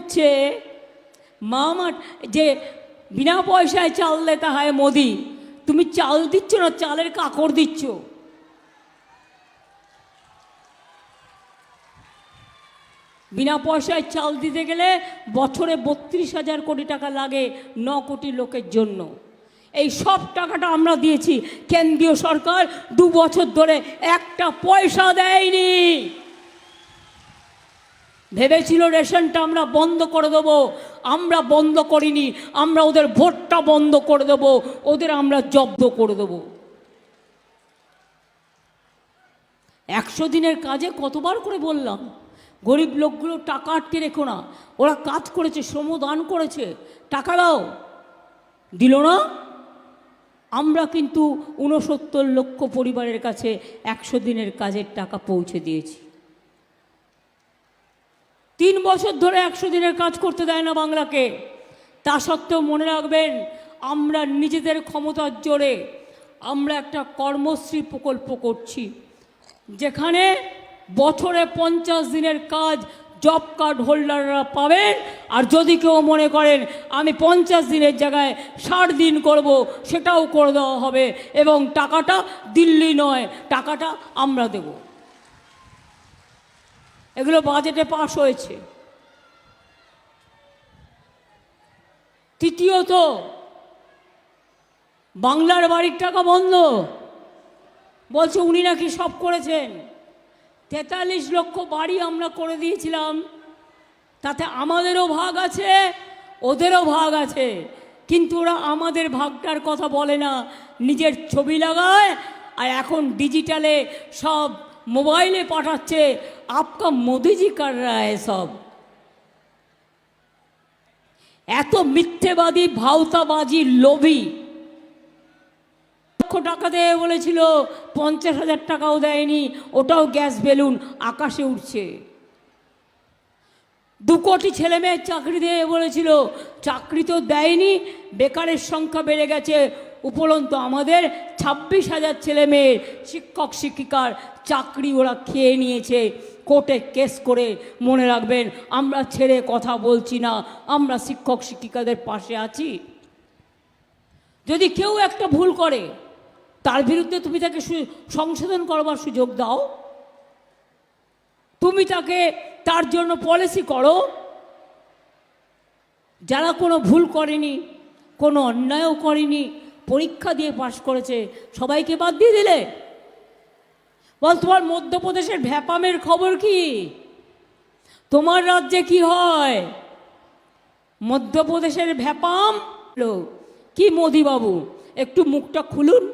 করছে মা আমার যে বিনা পয়সায় চাল দেতা হয় মোদি, তুমি চাল দিচ্ছ না, চালের কাকড় দিচ্ছ? বিনা পয়সায় চাল দিতে গেলে বছরে বত্রিশ হাজার কোটি টাকা লাগে ন কোটি লোকের জন্য। এই সব টাকাটা আমরা দিয়েছি। কেন্দ্রীয় সরকার দু বছর ধরে একটা পয়সা দেয়নি। ভেবেছিল রেশনটা আমরা বন্ধ করে দেবো। আমরা বন্ধ করিনি। আমরা ওদের ভোটটা বন্ধ করে দেবো। ওদের আমরা জব্দ করে দেবো। একশো দিনের কাজে কতবার করে বললাম, গরিব লোকগুলো টাকা আটকে রেখো না। ওরা কাজ করেছে শ্রমদান করেছে। টাকা দাও। দিল না? আমরা কিন্তু ঊনসত্তর লক্ষ পরিবারের কাছে একশো দিনের কাজের টাকা পৌঁছে দিয়েছি। তিন বছর ধরে একশো দিনের কাজ করতে দেয় না বাংলাকে। তা সত্ত্বেও মনে রাখবেন, আমরা নিজেদের ক্ষমতার জোরে আমরা একটা কর্মশ্রী প্রকল্প করছি, যেখানে বছরে পঞ্চাশ দিনের কাজ জব কার্ড হোল্ডাররা পাবেন। আর যদি কেউ মনে করেন, আমি পঞ্চাশ দিনের জায়গায় ষাট দিন করব, সেটাও করে দেওয়া হবে এবং টাকাটা দিল্লি নয়, টাকাটা আমরা দেব। এগুলো বাজেটে পাশ হয়েছে। তৃতীয়ত, বাংলার বাড়ির টাকা বন্ধ। বলছে, উনি নাকি সব করেছেন। তেতাল্লিশ লক্ষ বাড়ি আমরা করে দিয়েছিলাম। তাতে আমাদেরও ভাগ আছে, ওদেরও ভাগ আছে। কিন্তু ওরা আমাদের ভাগটার কথা বলে না। নিজের ছবি লাগায় আর এখন ডিজিটালে সব মোবাইলে পাঠাচ্ছে, আপকা মোদিজি কার রায় সব। এত মিথ্যেবাদী, ভাওতাবাজি, লোভী। লক্ষ টাকা দেয় বলেছিল, পঞ্চাশ হাজার টাকাও দেয়নি, ওটাও গ্যাস বেলুন, আকাশে উঠছে। দু কোটি ছেলে মেয়ের চাকরি দেবে বলেছিল, চাকরি তো দেয়নি, বেকারের সংখ্যা বেড়ে গেছে, উপরন্ত আমাদের ছাব্বিশ হাজার ছেলে মেয়ের শিক্ষক, শিক্ষিকার চাকরি ওরা খেয়ে নিয়েছে। কোর্টে কেস করে মনে রাখবেন, আমরা ছেড়ে কথা বলছি না, আমরা শিক্ষক, শিক্ষিকাদের পাশে আছি। যদি কেউ একটা ভুল করে, তার বিরুদ্ধে তুমি তাকে সংশোধন করবার সুযোগ দাও। তুমি তাকে তার জন্য পলিসি করো। যারা কোনো ভুল করেনি, কোনো অন্যায়ও করেনি পরীক্ষা দিয়ে পাশ করেছে। সবাইকে বাদ দিয়ে দিলে? বল, তোমার মধ্যপ্রদেশের ভ্যাপামের খবর কি? তোমার রাজ্যে কি হয়? মধ্যপ্রদেশের ভ্যাপাম? কি মোদিবাবু একটু মুখটা খুলুন।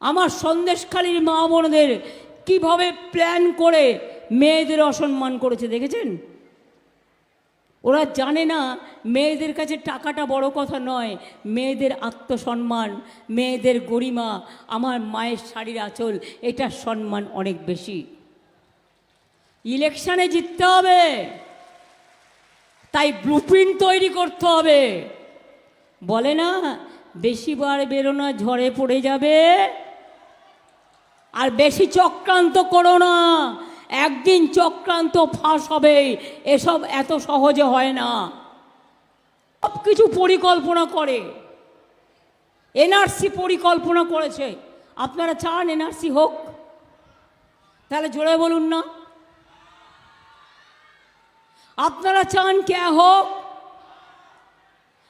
আমার সন্দেশখালীর মা বোনদের কীভাবে প্ল্যান করে মেয়েদের অসম্মান করেছে, দেখেছেন? ওরা জানে না মেয়েদের কাছে টাকাটা বড় কথা নয়। মেয়েদের আত্মসম্মান, মেয়েদের গরিমা, আমার মায়ের শাড়ির আঁচল এটার সম্মান অনেক বেশি। ইলেকশনে জিততে হবে। তাই ব্লুপ্রিন্ট তৈরি করতে হবে। বলে না, বেশি বার বেরোনা ঝড়ে পড়ে যাবে। আর বেশি চক্রান্ত করো না। একদিন চক্রান্ত ফাঁস হবে। এসব এত সহজে হয় না। সব কিছু পরিকল্পনা করে। এনআরসি পরিকল্পনা করেছে। আপনারা চান এনআরসি হোক। তাহলে জোরে বলুন না। আপনারা চান কে হোক?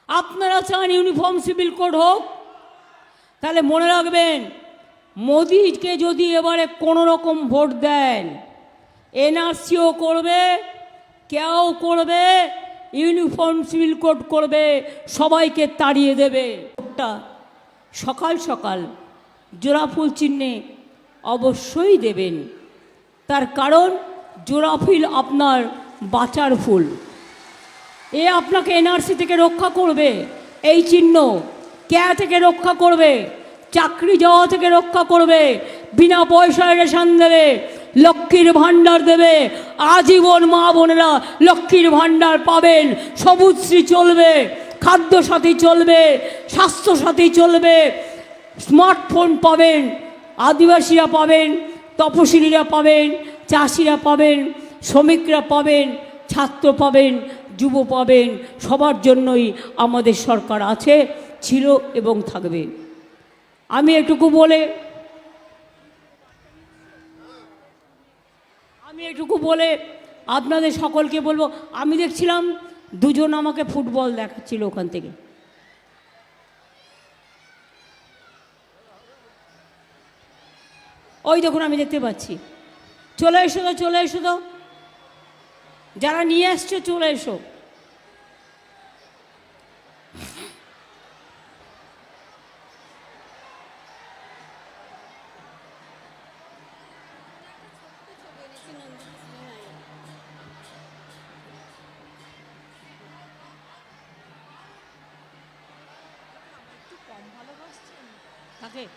আপনারা চান ইউনিফর্ম, সিভিল কোড হোক। তাহলে মনে রাখবেন, মোদিকে যদি এবারে কোনো রকম ভোট দেন এনআরসিও করবে কেউ করবে, ইউনিফর্ম সিভিল কোড করবে, সবাইকে তাড়িয়ে দেবে। ভোটটা সকাল সকাল জোড়াফুল চিহ্নে অবশ্যই দেবেন। তার কারণ জোড়াফুল আপনার বাঁচার ফুল। এ আপনাকে এনআরসি থেকে রক্ষা করবে। এই চিহ্ন ক্যা থেকে রক্ষা করবে? চাকরি যাওয়া থেকে রক্ষা করবে। বিনা পয়সায় রেশন দেবে। লক্ষ্মীর ভাণ্ডার দেবে। আজীবন মা বোনেরা লক্ষ্মীর ভাণ্ডার পাবেন। সবুজশ্রী চলবে খাদ্যসাথী চলবে স্বাস্থ্যসাথী চলবে, স্মার্টফোন পাবেন, আদিবাসীরা পাবেন, তপশিলীরা পাবেন, চাষিরা পাবেন, শ্রমিকরা পাবেন, ছাত্র পাবেন, যুব পাবেন, সবার জন্যই আমাদের সরকার আছে, ছিল এবং থাকবে। আমি এটুকু বলে আমি এটুকু বলে আপনাদের সকলকে বলব, আমি দেখছিলাম দুজন আমাকে ফুটবল দেখাচ্ছিল ওখান থেকে। ওই দেখুন, আমি দেখতে পাচ্ছি। চলে এসো তো, চলে এসো তো। যারা নিয়ে আসছো, চলে এসো। হ্যাঁ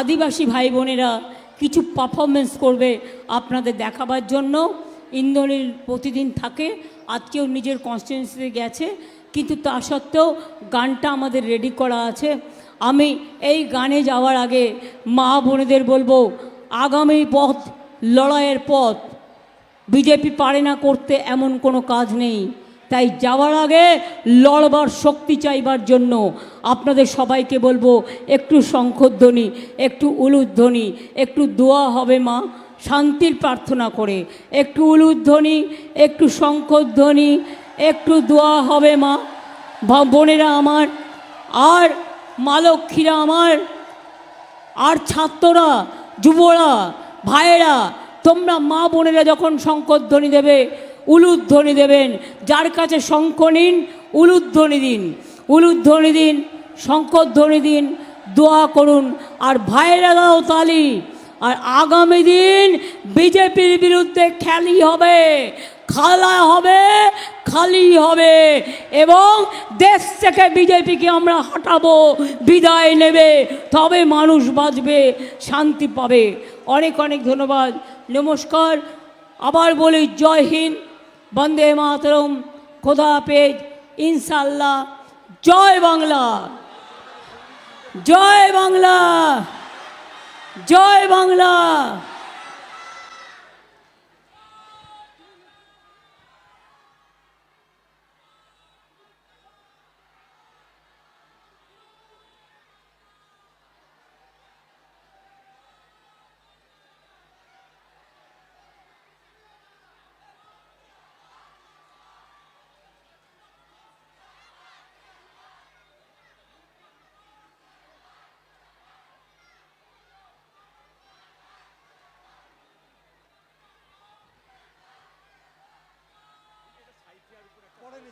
আদিবাসী ভাই বোনেরা, কিছু পারফরমেন্স করবে আপনাদের দেখাবার জন্য। ইন্দ্রনীল প্রতিদিন থাকে, আজকেও নিজের কনস্টিটিউন্সিতে গেছে। কিন্তু তা সত্ত্বেও গানটা আমাদের রেডি করা আছে। আমি এই গানে যাওয়ার আগে মা বোনেদের বলব, আগামী পথ লড়াইয়ের পথ। বিজেপি পারে না করতে এমন কোনো কাজ নেই। তাই যাওয়ার আগে লড়বার শক্তি চাইবার জন্য আপনাদের সবাইকে বলব, একটু শঙ্খধ্বনি একটু উলুধ্বনি, একটু দোয়া হবে মা, শান্তির প্রার্থনা করে। একটু উলুধ্বনি, একটু শঙ্খধ্বনি একটু দোয়া হবে মা। বোনেরা আমার, আর মা লক্ষ্মীরা আমার, আর ছাত্ররা, যুবরা ভাইয়েরা, তোমরা মা বোনেরা যখন শঙ্করধ্বনি দেবে উলুধ্বনি দেবেন, যার কাছে শঙ্ক নিন উলুধ্বনি দিন। উলুধ্বনি দিন শঙ্করধ্বনি দিন, দোয়া করুন। আর ভাইয়েরা দাও তালি। আর আগামী দিন বিজেপির বিরুদ্ধে খেলি হবে। খালা হবে, খালি হবে এবং দেশ থেকে বিজেপিকে আমরা হটাবো, বিদায় নেবে, তবে মানুষ বাঁচবে, শান্তি পাবে। অনেক অনেক ধন্যবাদ। নমস্কার। আবার বলি জয় হিন্দ, বন্দে মাতরম, খোদা পেজ ইনশাল্লাহ জয় বাংলা। জয় বাংলা। জয় বাংলা।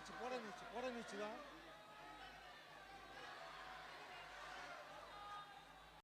নিচ্ছি পরে নিচ্ছি পরে নিচ্ছি